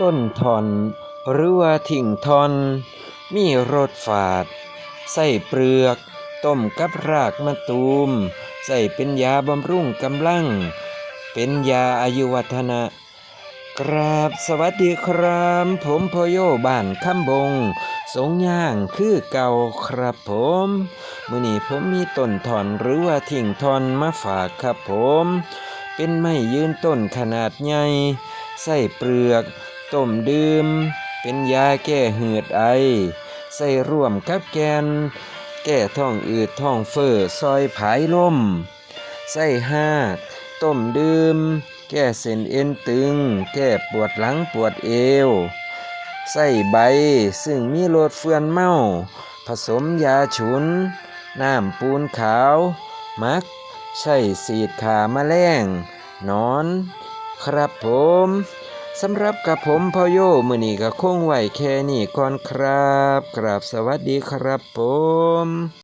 ต้นทอน หรือว่าถิ่งทอน มีรสฝาด ใส่เปลือก ต้มกับรากมะตูม ใส่เป็นยาบำรุงกำลัง เป็นยาอายุวัฒนะกราบสวัสดีครับ ผมพโยบ้านคำบง สงย่างคือเก่าครับผมมื้อนี้ผมมีต้นถอนหรือว่าถิ่งทอนมาฝากครับผม เป็นไม้ยืนต้นขนาดใหญ่ใส่เปลือก ต้มดื่ม เป็นยาแก้หืดไอ ใส่ร่วมกับแกน แก้ท้องอืดท้องเฟ้อซอยผายลมใส่ห้ากต้มดื่ม แก้เส้นเอ็นตึง แก้ปวดหลังปวดเอวใส่ใบซึ่งมีโรสเฟือนเมา ผสมยาฉุน น้ำปูนขาว มัก ใช้สีดขาแมลงนอน ครับผม สำหรับกับผมพ่อโยมือนี้ก็คงไว้แค่นี้ก่อนครับกราบสวัสดีครับผม